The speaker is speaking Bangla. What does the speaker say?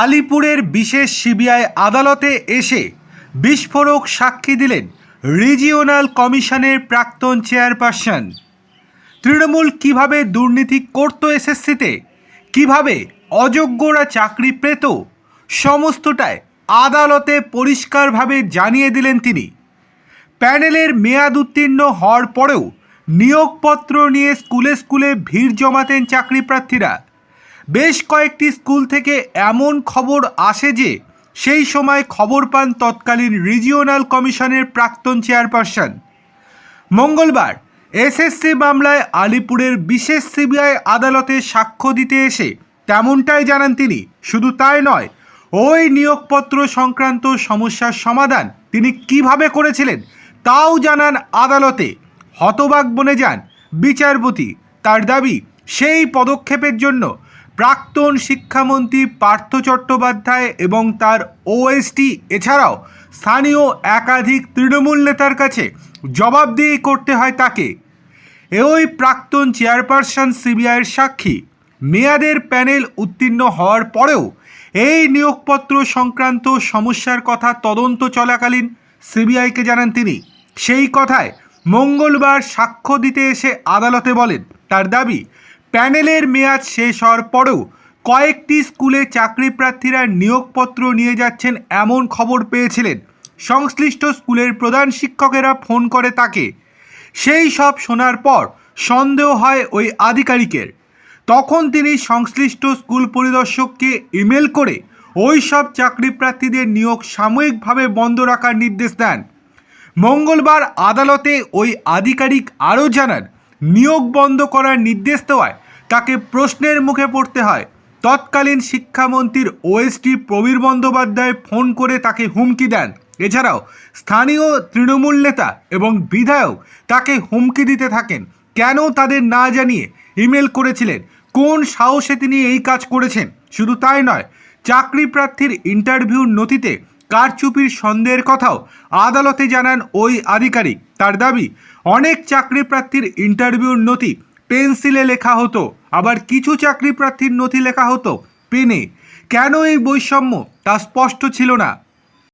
আলিপুরের বিশেষ সিবিআই আদালতে এসে বিস্ফোরক সাক্ষী দিলেন রিজিওনাল কমিশনের প্রাক্তন চেয়ারপারসন। তৃণমূল কীভাবে দুর্নীতি করত এসএসসিতে, কীভাবে অযোগ্যরা চাকরি পেত, সমস্তটাই আদালতে পরিষ্কারভাবে জানিয়ে দিলেন তিনি। প্যানেলের মেয়াদ উত্তীর্ণ হওয়ার পরেও নিয়োগপত্র নিয়ে স্কুলে স্কুলে ভিড় জমাতেন চাকরি প্রার্থীরা বেশ কয়েকটি স্কুল থেকে এমন খবর আসে যে সেই সময় খবর পান তৎকালীন রিজিওনাল কমিশনের প্রাক্তন চেয়ারপারসন। মঙ্গলবার, এসএসসি মামলায় আলিপুরের বিশেষ সিবিআই আদালতে সাক্ষ্য দিতে এসে তেমনটাই জানান তিনি। শুধু তাই নয়, ওই নিয়োগপত্র সংক্রান্ত সমস্যার সমাধান তিনি কীভাবে করেছিলেন তাও জানান আদালতে। হতবাক বনে যান বিচারপতি। তার দাবি, সেই পদক্ষেপের জন্য প্রাক্তন শিক্ষামন্ত্রী পার্থ চট্টোপাধ্যায় এবং তার ওএসটি এছাড়াও স্থানীয় একাধিক তৃণমূল নেতার কাছে জবাবদিহি করতে হয় তাকে। ওই প্রাক্তন চেয়ারপারসন সিবিআইয়ের সাক্ষী। মেয়াদের প্যানেল উত্তীর্ণ হওয়ার পরেও এই নিয়োগপত্র সংক্রান্ত সমস্যার কথা তদন্ত চলাকালীন সিবিআইকে জানান তিনি। সেই কথায় মঙ্গলবার সাক্ষ্য দিতে এসে আদালতে বলেন, তার দাবি প্যানেলের মেয়াদ শেষ হওয়ার পরেও কয়েকটি স্কুলে চাকরি প্রার্থীরা নিয়োগপত্র নিয়ে যাচ্ছেন এমন খবর পেয়েছিলেন। সংশ্লিষ্ট স্কুলের প্রধান শিক্ষকেরা ফোন করে তাকে। সেই সব শোনার পর সন্দেহ হয় ওই আধিকারিকের। তখন তিনি সংশ্লিষ্ট স্কুল পরিদর্শককে ইমেল করে ওই সব চাকরি প্রার্থীদের নিয়োগ সাময়িকভাবে বন্ধ রাখার নির্দেশ দেন। মঙ্গলবার আদালতে ওই আধিকারিক আরও জানান নিয়োগ বন্ধ করার নির্দেশ দেওয়ায় তাকে প্রশ্নের মুখে পড়তে হয়। তৎকালীন শিক্ষামন্ত্রীর ওএসটি প্রবীর বন্দ্যোপাধ্যায় ফোন করে তাকে হুমকি দেন। এছাড়াও স্থানীয় তৃণমূল নেতা এবং বিধায়ক তাকে হুমকি দিতে থাকেন। কেন তাদের না জানিয়ে ইমেল করেছিলেন? কোন সাহসে তিনি এই কাজ করেছেন? শুধু তাই নয়, চাকরি প্রার্থীর ইন্টারভিউর নথিতে কারচুপির সন্দেহের কথাও আদালতে জানান ওই আধিকারিক। তার দাবি, অনেক চাকরি প্রার্থীর ইন্টারভিউর নথি পেন্সিলে লেখা হতো, আবার কিছু চাকরি প্রার্থীর নথি লেখা হতো পেনে। কেন এই বৈষম্য? তা স্পষ্ট ছিল না।